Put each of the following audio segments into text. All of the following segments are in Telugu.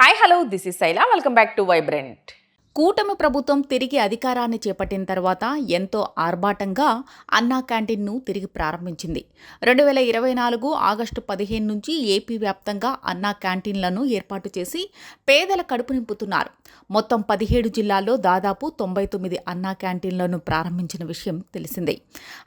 Hi hello this is Shaila welcome back to vibrant కూటమి ప్రభుత్వం తిరిగి అధికారాన్ని చేపట్టిన తర్వాత ఎంతో ఆర్భాటంగా అన్నా క్యాంటీన్ను తిరిగి ప్రారంభించింది. రెండు వేల ఇరవై నాలుగు ఆగస్టు పదిహేను నుంచి ఏపీ వ్యాప్తంగా అన్నా క్యాంటీన్లను ఏర్పాటు చేసి పేదల కడుపు నింపుతున్నారు. మొత్తం పదిహేడు జిల్లాల్లో దాదాపు తొంభై తొమ్మిది అన్నా క్యాంటీన్లను ప్రారంభించిన విషయం తెలిసిందే.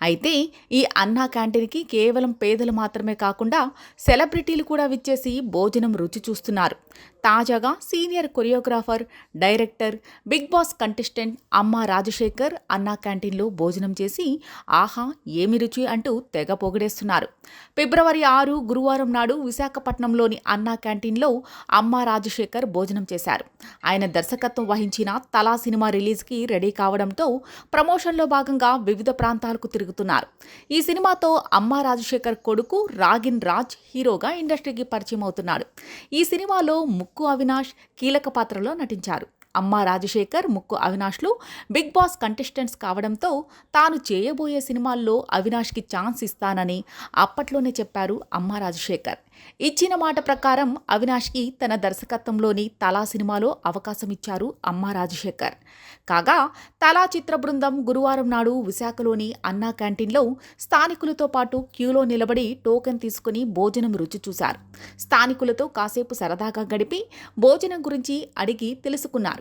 అయితే ఈ అన్నా క్యాంటీన్కి కేవలం పేదలు మాత్రమే కాకుండా సెలబ్రిటీలు కూడా విచ్చేసి భోజనం రుచి చూస్తున్నారు. తాజాగా senior choreographer director Bigg Boss contestant Amma Rajasekhar అన్నా క్యాంటీన్లో భోజనం చేసి ఆహా ఏమి రుచి అంటూ తెగ పొగిడేస్తున్నారు. ఫిబ్రవరి ఆరు గురువారం నాడు విశాఖపట్నంలోని అన్నా క్యాంటీన్లో అమ్మ రాజశేఖర్ భోజనం చేశారు. ఆయన దర్శకత్వం వహించిన తలా సినిమా రిలీజ్కి రెడీ కావడంతో ప్రమోషన్లో భాగంగా వివిధ ప్రాంతాలకు తిరుగుతున్నారు. ఈ సినిమాతో అమ్మ రాజశేఖర్ కొడుకు రాగిన్ రాజ్ హీరోగా ఇండస్ట్రీకి పరిచయం అవుతున్నాడు ఈ సినిమాలో ముక్కు అవినాష్ కీలక పాత్రలో నటించారు. అమ్మ రాజశేఖర్ ముక్కు అవినాష్లు బిగ్ బాస్ కంటెస్టెంట్స్ కావడంతో తాను చేయబోయే సినిమాల్లో అవినాష్కి ఛాన్స్ ఇస్తానని అప్పట్లోనే చెప్పారు అమ్మ రాజశేఖర్. ఇచ్చిన మాట ప్రకారం అవినాష్కి తన దర్శకత్వంలోని తలా సినిమాలో అవకాశం ఇచ్చారు అమ్మ రాజశేఖర్. కాగా తలా చిత్ర బృందం గురువారం నాడు విశాఖలోని అన్నా క్యాంటీన్లో స్థానికులతో పాటు క్యూలో నిలబడి టోకెన్ తీసుకుని భోజనం రుచి చూశారు. స్థానికులతో కాసేపు సరదాగా గడిపి భోజనం గురించి అడిగి తెలుసుకున్నారు.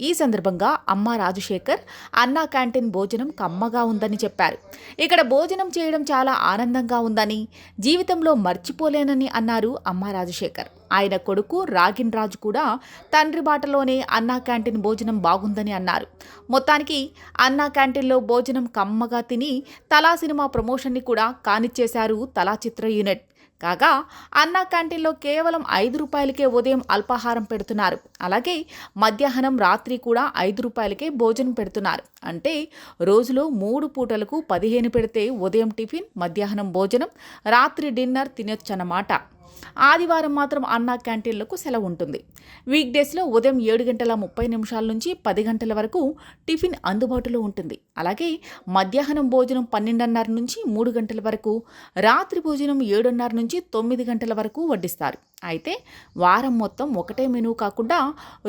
ఈ సందర్భంగా అమ్మ రాజశేఖర్ అన్నా క్యాంటీన్ భోజనం కమ్మగా ఉందని చెప్పారు. ఇక్కడ భోజనం చేయడం చాలా ఆనందంగా ఉందని జీవితంలో మర్చిపోలేనని అన్నారు అమ్మ రాజశేఖర్. ఆయన కొడుకు రాగిన్ రాజు కూడా తండ్రి బాటలోనే అన్నా క్యాంటీన్ భోజనం బాగుందని అన్నారు. మొత్తానికి అన్నా క్యాంటీన్లో భోజనం కమ్మగా తిని తలా సినిమా ప్రమోషన్ని కూడా కానిచ్చేశారు తలా చిత్ర యూనిట్. కాగా అన్నా క్యాంటీన్లో కేవలం ఐదు రూపాయలకే ఉదయం అల్పాహారం పెడుతున్నారు. అలాగే మధ్యాహ్నం రాత్రి రాత్రి కూడా ఐదు రూపాయలకే భోజనం పెడుతున్నారు. అంటే రోజులో మూడు పూటలకు పదిహేను పెడితే ఉదయం టిఫిన్ మధ్యాహ్నం భోజనం రాత్రి డిన్నర్ తినొచ్చన్నమాట. ఆదివారం మాత్రం అన్నా క్యాంటీన్లకు సెలవు ఉంటుంది వీక్ డేస్లో ఉదయం ఏడు గంటల ముప్పై నిమిషాల నుంచి పది గంటల వరకు టిఫిన్ అందుబాటులో ఉంటుంది. అలాగే మధ్యాహ్నం భోజనం పన్నెండున్నర నుంచి మూడు గంటల వరకు రాత్రి భోజనం ఏడున్నర నుంచి తొమ్మిది గంటల వరకు వడ్డిస్తారు. అయితే వారం మొత్తం ఒకటే మెనూ కాకుండా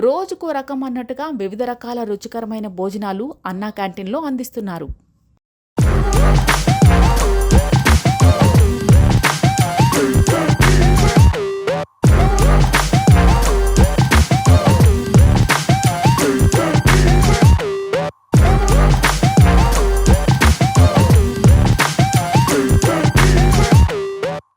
రోజుకో రకం అన్నట్టుగా వివిధ రకాల రుచికరమైన భోజనాలు అన్నా క్యాంటీన్లో అందిస్తున్నారు.